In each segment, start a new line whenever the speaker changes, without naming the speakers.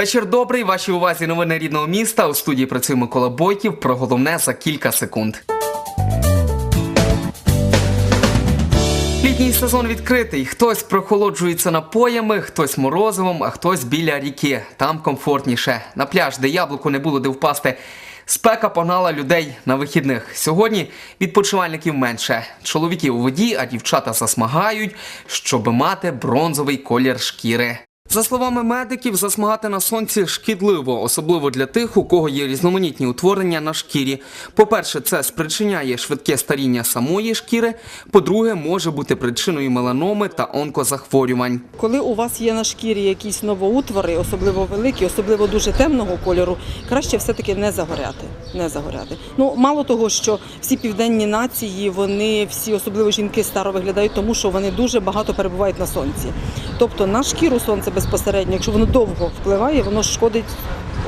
Вечір добрий. Вашій увазі новини рідного міста. У студії працює Микола Бойків. Про головне за кілька секунд. Літній сезон відкритий. Хтось прохолоджується напоями, хтось морозивом, а хтось біля ріки. Там комфортніше. На пляж, де яблуку не було де впасти. Спека погнала людей на вихідних. Сьогодні відпочивальників менше. Чоловіки у воді, а дівчата засмагають, щоб мати бронзовий колір шкіри. За словами медиків, засмагати на сонці шкідливо, особливо для тих, у кого є різноманітні утворення на шкірі. По-перше, це спричиняє швидке старіння самої шкіри. По-друге, може бути причиною меланоми та онкозахворювань.
Коли у вас є на шкірі якісь новоутвори, особливо великі, особливо дуже темного кольору, краще все-таки не загоряти. Не загоряти. Ну мало того, що всі південні нації, вони всі, особливо жінки, старо виглядають, тому що вони дуже багато перебувають на сонці. Тобто на шкіру сонце безпосередньо, якщо воно довго впливає, воно шкодить.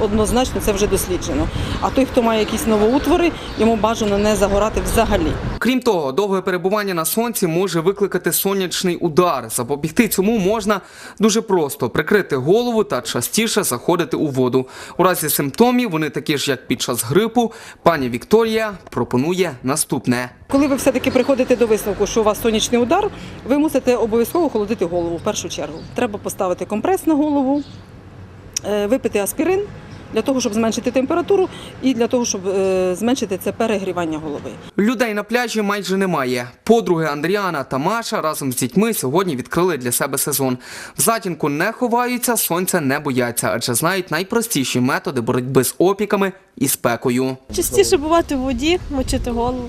Однозначно це вже досліджено. А той, хто має якісь новоутвори, йому бажано не загорати взагалі.
Крім того, довге перебування на сонці може викликати сонячний удар. Запобігти цьому можна дуже просто прикрити голову та частіше заходити у воду. У разі симптомів вони такі ж, як під час грипу. Пані Вікторія пропонує наступне.
Коли ви все-таки приходите до висновку, що у вас сонячний удар, ви мусите обов'язково холодити голову в першу чергу. Треба поставити компрес на голову, е, випити аспірин для того, щоб зменшити температуру, і для того, щоб е, зменшити це перегрівання голови.
Людей на пляжі майже немає. Подруги Андріана та Маша разом з дітьми сьогодні відкрили для себе сезон. В затінку не ховаються, сонця не бояться, адже знають найпростіші методи боротьби з опіками і спекою.
Частіше бувати в воді, мочити голову.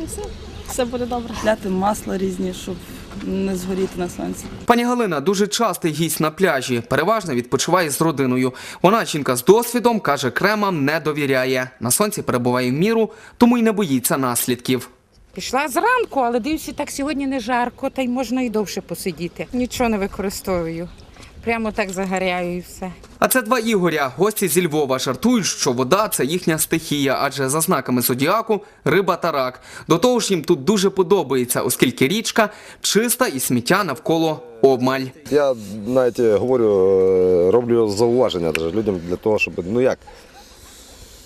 І все. Все буде добре.
Ляти масла різні, щоб не згоріти на сонці.
Пані Галина дуже частий гість на пляжі. Переважно відпочиває з родиною. Вона жінка з досвідом каже, кремам не довіряє. На сонці перебуває в міру, тому й не боїться наслідків.
Пішла зранку, але дивлюся, так сьогодні не жарко, та й можна і довше посидіти. Нічого не використовую. Прямо так загоряю і все.
А це два Ігоря. Гості зі Львова жартують, що вода це їхня стихія, адже за знаками зодіаку риба та рак. До того ж їм тут дуже подобається, оскільки річка чиста і сміття навколо обмаль.
Я навіть е, говорю, е, роблю зауваження людям для того, щоб ну як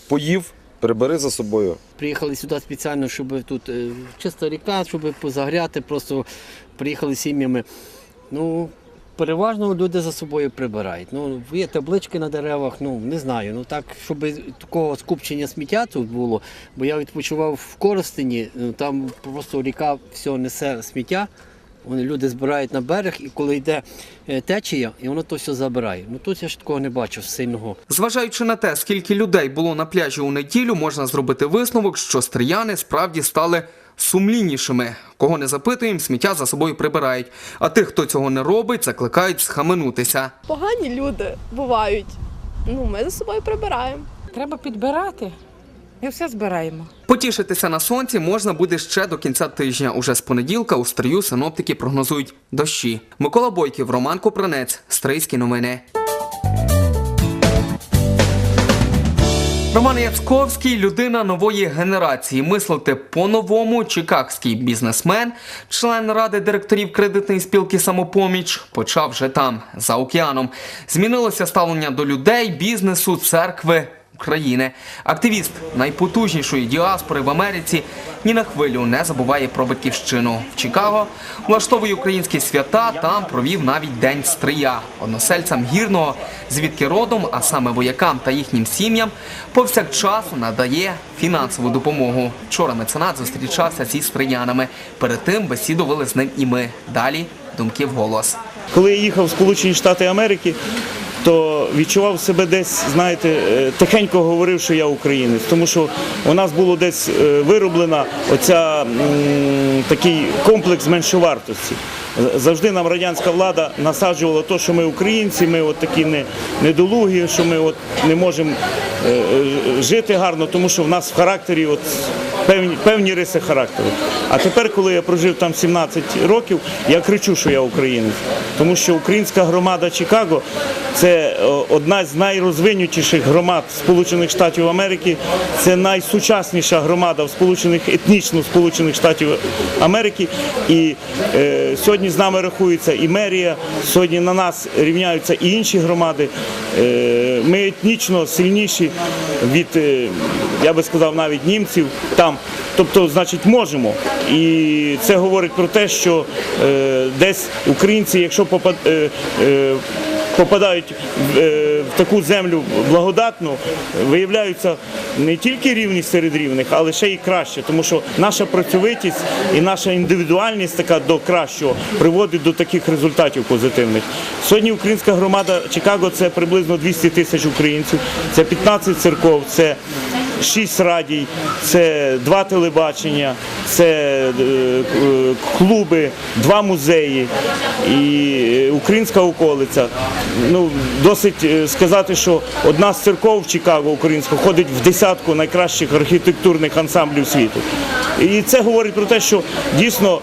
поїв, прибери за собою.
Приїхали сюди спеціально, щоб тут е, чиста ріка, щоб позагряти, просто приїхали сім'ями. Ну, переважно люди за собою прибирають. Ну, є таблички на деревах, ну не знаю. Ну так, щоб такого скупчення сміття тут було, бо я відпочивав в Коростені, ну, там просто ріка все несе сміття. Вони люди збирають на берег, і коли йде е, течія, і воно то все забирає. Ну тут я ж такого не бачив сильного.
Зважаючи на те, скільки людей було на пляжі у неділю, можна зробити висновок, що стріяни справді стали сумліннішими. Кого не запитуємо, сміття за собою прибирають. А тих, хто цього не робить, закликають схаменутися.
Погані люди бувають. Ну, ми за собою прибираємо.
Треба підбирати. Ми все збираємо.
Потішитися на сонці можна буде ще до кінця тижня. Уже з понеділка у стрию синоптики прогнозують дощі. Микола Бойків, Роман Копранець, Стрийські новини. Роман Яцковський людина нової генерації. Мислити по-новому, чикагський бізнесмен, член ради директорів кредитної спілки самопоміч, почав вже там, за океаном. Змінилося ставлення до людей, бізнесу, церкви. України. Активіст найпотужнішої діаспори в Америці ні на хвилю не забуває про батьківщину. В Чикаго влаштовує українські свята. Там провів навіть день стрия. Односельцям гірного, звідки родом, а саме воякам та їхнім сім'ям, повсякчас надає фінансову допомогу. Вчора меценат зустрічався зі стриянами. Перед тим бесідували з ним і ми. Далі думки вголос.
Коли я їхав в Сполучені Штати Америки, то відчував себе десь, знаєте, е, тихенько говорив, що я українець, тому що у нас було десь е, вироблена оця такий комплекс меншовартості. Завжди нам радянська влада насаджувала те, що ми українці, ми от такі недолугі, що ми от не можемо е, е, жити гарно, тому що в нас в характері от певні, певні риси характеру. А тепер, коли я прожив там 17 років, я кричу, що я українець, тому що українська громада Чикаго це е, одна з найрозвинутіших громад Сполучених Штатів Америки. Це найсучасніша громада в Сполучених етнічно Сполучених Штатів Америки. І е, сьогодні з нами рахується і мерія, сьогодні на нас рівняються і інші громади. Е, ми етнічно сильніші від, е, я би сказав, навіть німців там. Тобто, значить, можемо. І це говорить про те, що е, десь українці, якщо попад, е, попадають в, в таку землю благодатну, виявляються не тільки рівні серед рівних, але ще й краще, тому що наша працьовитість і наша індивідуальність така до кращого приводить до таких результатів позитивних. Сьогодні українська громада Чикаго це приблизно 200 тисяч українців, це 15 церков, це шість радій, це два телебачення, це е, клуби, два музеї і е, українська околиця. Ну, досить е, сказати, що одна з церков Чикаго українська входить в десятку найкращих архітектурних ансамблів світу. І це говорить про те, що дійсно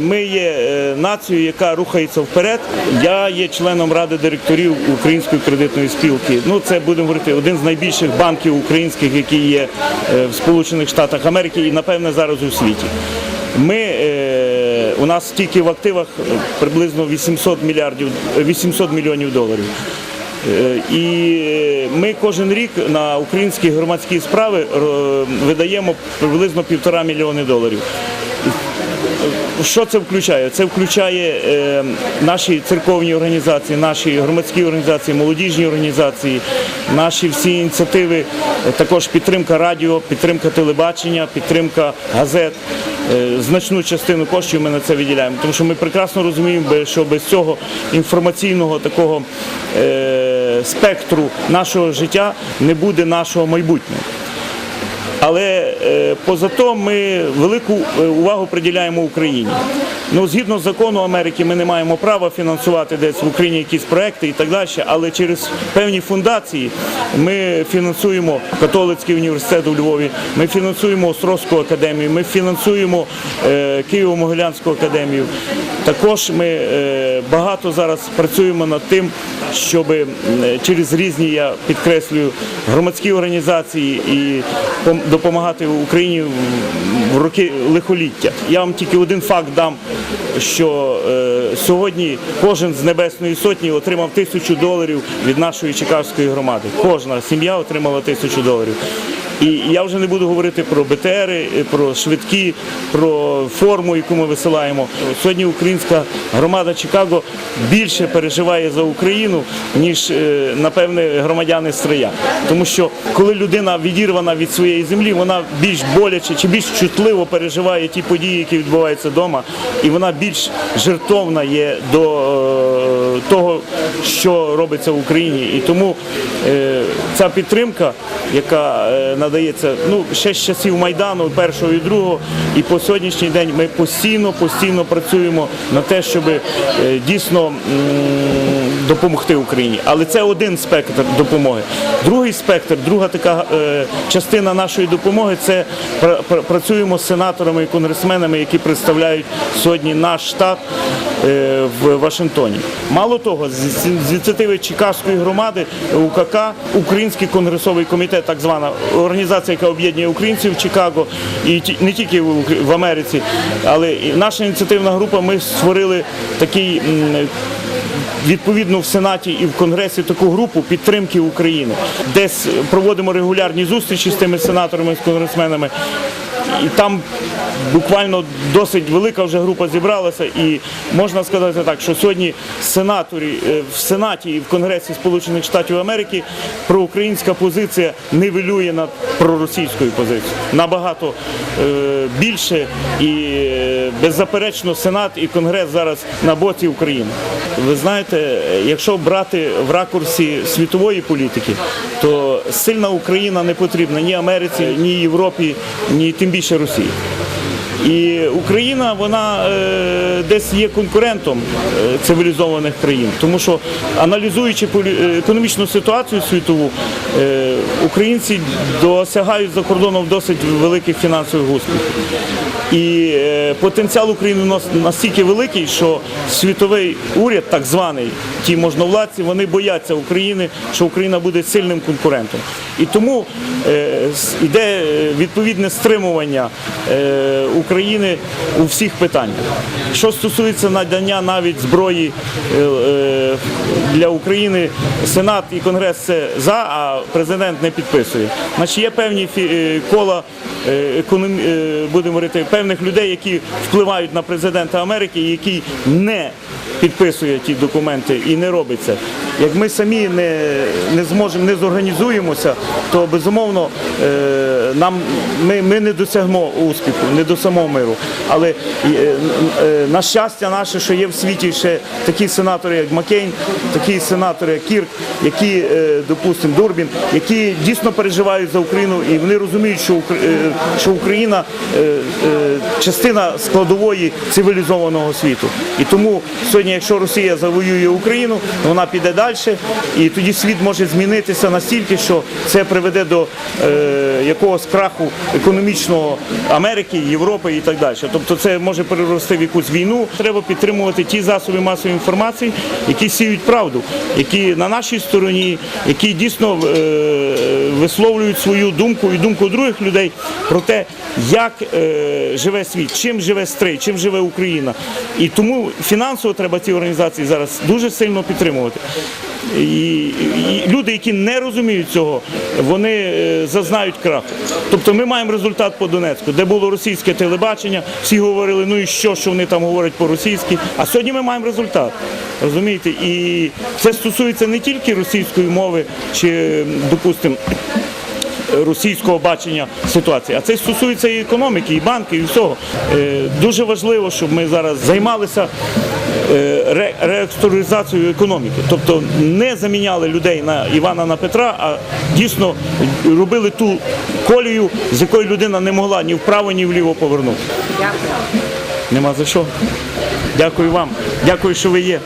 ми є нацією, яка рухається вперед. Я є членом ради директорів Української кредитної спілки. Ну це будемо говорити один з найбільших банків українських, які є е, в Сполучених Штатах Америки і напевне зараз у світі. Ми е, у нас тільки в активах е, приблизно 800 мільярдів 800 мільйонів доларів. І ми кожен рік на українські громадські справи видаємо приблизно півтора мільйони доларів. Що це включає? Це включає е, наші церковні організації, наші громадські організації, молодіжні організації, наші всі ініціативи, також підтримка радіо, підтримка телебачення, підтримка газет. Е, Значну частину коштів ми на це виділяємо, тому що ми прекрасно розуміємо, що без цього інформаційного такого е, спектру нашого життя не буде нашого майбутнього. Але е, поза то ми велику е, увагу приділяємо Україні. Ну, згідно закону Америки, ми не маємо права фінансувати десь в Україні якісь проекти і так далі, але через певні фундації ми фінансуємо католицький університет у Львові, ми фінансуємо Острозьку академію, ми фінансуємо е, Києво-Могилянську академію. Також ми е, багато зараз працюємо над тим, щоб через різні, я підкреслюю, громадські організації і пом- допомагати Україні в- роки лихоліття. Я вам тільки один факт дам, що е, сьогодні кожен з Небесної Сотні отримав тисячу доларів від нашої чикагської громади. Кожна сім'я отримала тисячу доларів. І я вже не буду говорити про БТРи, про швидкі, про форму, яку ми висилаємо. Сьогодні українська громада Чикаго більше переживає за Україну, ніж е, напевне громадяни Стрия. Тому що коли людина відірвана від своєї землі, вона більш боляче чи більш чутливо переживає ті події, які відбуваються вдома, і вона більш жертовна є до е, того, що робиться в Україні. І тому е, ця підтримка, яка е, надається ну, ще з часів Майдану, першого і другого, і по сьогоднішній день ми постійно, постійно працюємо на те, щоб е, дійсно допомогти Україні. Але це один спектр допомоги. Другий спектр, друга така е, частина нашої допомоги це пра- пра- працюємо з сенаторами і конгресменами, які представляють сьогодні наш штат е, в Вашингтоні. Мало того, з ініціативи Чикагської громади УКК, Український конгресовий комітет, так звана організація, яка об'єднує українців в Чикаго, і не тільки в Америці, але і наша ініціативна група. Ми створили такий. Відповідно в Сенаті і в Конгресі таку групу підтримки України, десь проводимо регулярні зустрічі з тими сенаторами, з конгресменами. І там буквально досить велика вже група зібралася, і можна сказати так, що сьогодні сенаторі е, в Сенаті і в Конгресі Сполучених Штатів Америки проукраїнська позиція нивелює над проросійською позицією. Набагато е, більше і е, беззаперечно Сенат і Конгрес зараз на боці України. Ви знаєте, якщо брати в ракурсі світової політики, то сильна Україна не потрібна ні Америці, ні Європі, ні тим більше Bicha І Україна вона е, десь є конкурентом е, цивілізованих країн, тому що аналізуючи е, економічну ситуацію світову, українці досягають за кордоном досить великих фінансових успіхів. І потенціал України у нас настільки великий, що світовий уряд, так званий, ті можновладці, вони бояться України, що Україна буде сильним конкурентом. І тому йде відповідне стримування України. України у всіх питаннях. Що стосується надання навіть зброї е, е, для України, Сенат і Конгрес це за, а президент не підписує. Значить, є певні е, кола будемо говорити, певних людей, які впливають на президента Америки, які не підписує ті документи і не робить це. Як ми самі не, не зможемо, не зорганізуємося, то безумовно е, нам ми, ми не досягнемо успіху, не до самого миру. Але е, е, на щастя наше, що є в світі ще такі сенатори, як Маккейн, такі сенатори, як Кірк, які, допустимо, Дурбін, які дійсно переживають за Україну і вони розуміють, що, Україна частина складової цивілізованого світу. І тому сьогодні, якщо Росія завоює Україну, вона піде далі, і тоді світ може змінитися настільки, що це приведе до е, якогось краху економічного Америки, Європи і так далі. Тобто це може перерости в якусь війну. Треба підтримувати ті засоби масової інформації, які сіють правду, які на нашій стороні, які дійсно е, висловлюють свою думку і думку других людей про те, як е, живе світ, чим живе стрий, чим живе Україна. І тому фінансово треба ці організації зараз дуже сильно підтримувати. І, і люди, які не розуміють цього, вони е, зазнають крах. Тобто ми маємо результат по Донецьку, де було російське телебачення, всі говорили, ну і що, що вони там говорять по-російськи. А сьогодні ми маємо результат. Розумієте? І це стосується не тільки російської мови чи, допустимо, російського бачення ситуації, а це стосується і економіки, і банків, і всього. Е, Дуже важливо, щоб ми зараз займалися е, реекструктуризацією економіки, тобто не заміняли людей на Івана на Петра, а дійсно робили ту колію, з якої людина не могла ні вправо, ні вліво повернути. Дякую. Нема за що. Дякую вам. Дякую, що ви є.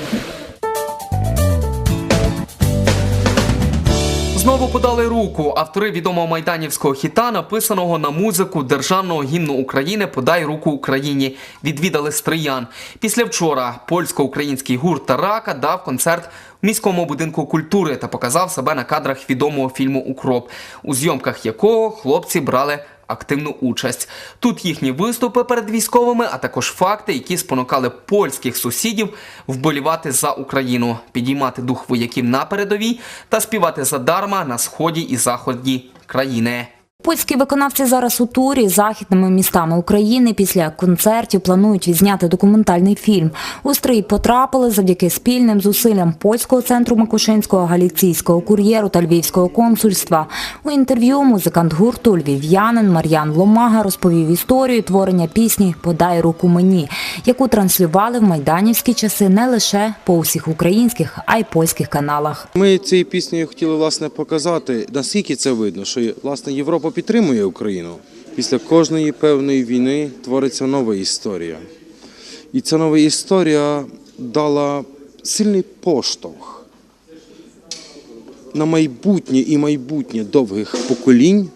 Знову подали руку. Автори відомого майданівського хіта, написаного на музику державного гімну України Подай руку Україні. Відвідали Стриян. Після вчора польсько-український гурт Тарака дав концерт в міському будинку культури та показав себе на кадрах відомого фільму Укроп, у зйомках якого хлопці брали активну участь. Тут їхні виступи перед військовими, а також факти, які спонукали польських сусідів вболівати за Україну, підіймати дух вояків на передовій та співати задарма на сході і заході країни.
Польські виконавці зараз у турі західними містами України після концертів планують відзняти документальний фільм. У стрій потрапили завдяки спільним зусиллям польського центру Макушинського, галіційського кур'єру та львівського консульства. У інтерв'ю музикант гурту львів'янин Мар'ян Ломага розповів історію творення пісні Подай руку мені, яку транслювали в майданівські часи не лише по усіх українських, а й польських каналах.
Ми цією піснею хотіли власне показати, наскільки це видно, що власне Європа підтримує Україну. Після кожної певної війни твориться нова історія. І ця нова історія дала сильний поштовх на майбутнє і майбутнє довгих поколінь.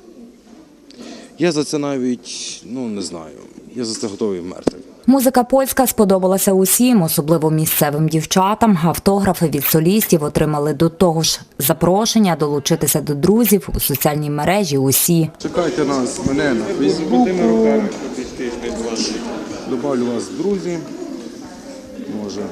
Я за це навіть ну не знаю. Я за це готовий вмерти.
Музика польська сподобалася усім, особливо місцевим дівчатам. Автографи від солістів отримали до того ж запрошення долучитися до друзів у соціальній мережі. Усі
Чекайте нас, мене на Фейсбуку. Добавлю вас друзі. Може.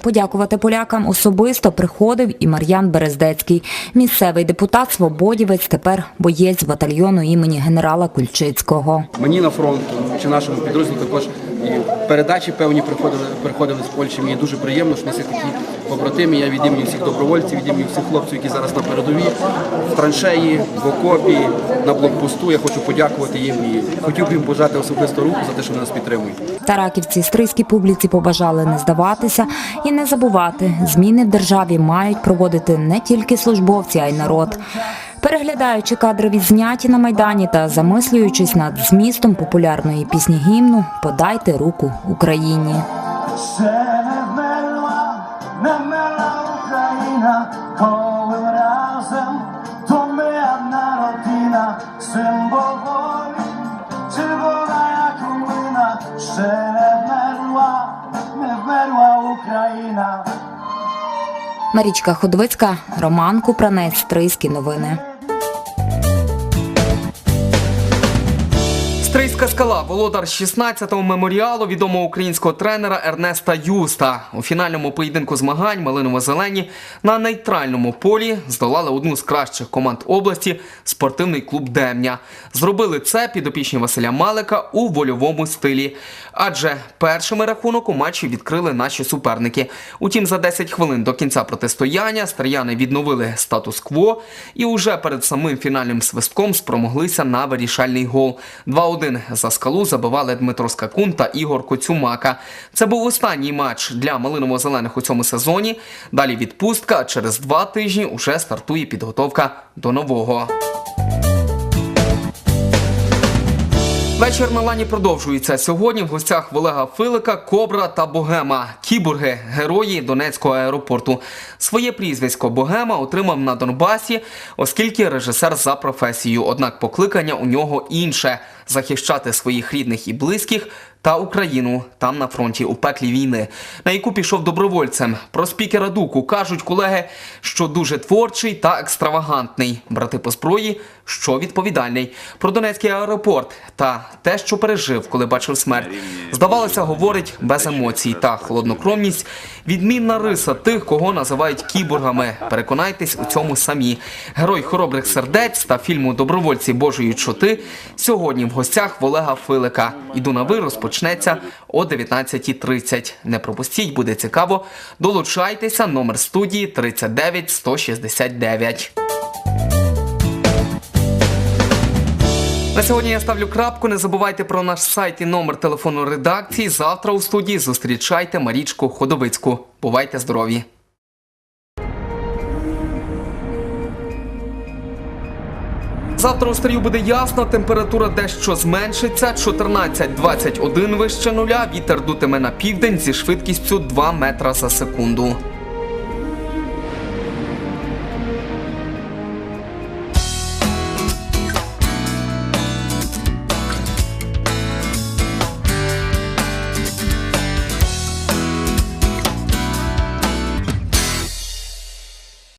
Подякувати полякам особисто приходив і Мар'ян Берездецький. Місцевий депутат Свободівець тепер боєць батальйону імені генерала Кульчицького.
Мені на фронт чи нашому підрозділу також і передачі певні приходили, приходили з Польщі. Мені дуже приємно, що всі такі побратими. Я від імені всіх добровольців, від імені всіх хлопців, які зараз на передовій, в траншеї, в окопі, на блокпосту. Я хочу подякувати їм і хотів би їм пожати особисто руку за те, що вони нас підтримують.
Тараківці стрийській публіці побажали не здаватися і не забувати, зміни в державі мають проводити не тільки службовці, а й народ. Переглядаючи кадри відзняті на майдані та замислюючись над змістом популярної пісні гімну, подайте руку Україні.
Не мила Україна, коли разом то ми одна родина, символ волі, червона як умина, ще не вмерла, не вмерла Україна.
Марічка Худвицька, Роман Купранець, Стрийські новини.
ФК володар 16-го меморіалу відомого українського тренера Ернеста Юста. У фінальному поєдинку змагань малиново-зелені на нейтральному полі здолали одну з кращих команд області спортивний клуб Демня. Зробили це підопічні Василя Малика у вольовому стилі. Адже першими рахунок у матчі відкрили наші суперники. Утім, за 10 хвилин до кінця протистояння стріяни відновили статус-кво і уже перед самим фінальним свистком спромоглися на вирішальний гол. 2-1 за скалу забивали Дмитро Скакун та Ігор Коцюмака. Це був останній матч для малиново-зелених у цьому сезоні. Далі відпустка. а Через два тижні уже стартує підготовка до нового. Вечір на лані продовжується. Сьогодні в гостях Олега Филика, Кобра та Богема. Кіборги, герої Донецького аеропорту. Своє прізвисько Богема отримав на Донбасі, оскільки режисер за професією. Однак покликання у нього інше захищати своїх рідних і близьких та Україну там на фронті у пеклі війни, на яку пішов добровольцем. Про спікера Дуку кажуть колеги, що дуже творчий та екстравагантний. Брати по зброї, що відповідальний. Про Донецький аеропорт та те, що пережив, коли бачив смерть. Здавалося, говорить без емоцій та холоднокровність. Відмінна риса тих, кого називають кіборгами. Переконайтесь у цьому самі. Герой хоробрих сердець та фільму Добровольці Божої чоти сьогодні в гостях Олега Филика. Іду на ви розпочнеться о 19.30. Не пропустіть, буде цікаво. Долучайтеся, номер студії 39 169. На сьогодні я ставлю крапку. Не забувайте про наш сайт і номер телефону редакції. Завтра у студії зустрічайте Марічку Ходовицьку. Бувайте здорові! Завтра у Старію буде ясно, температура дещо зменшиться, 14-21 вище нуля, вітер дутиме на південь зі швидкістю 2 метра за секунду.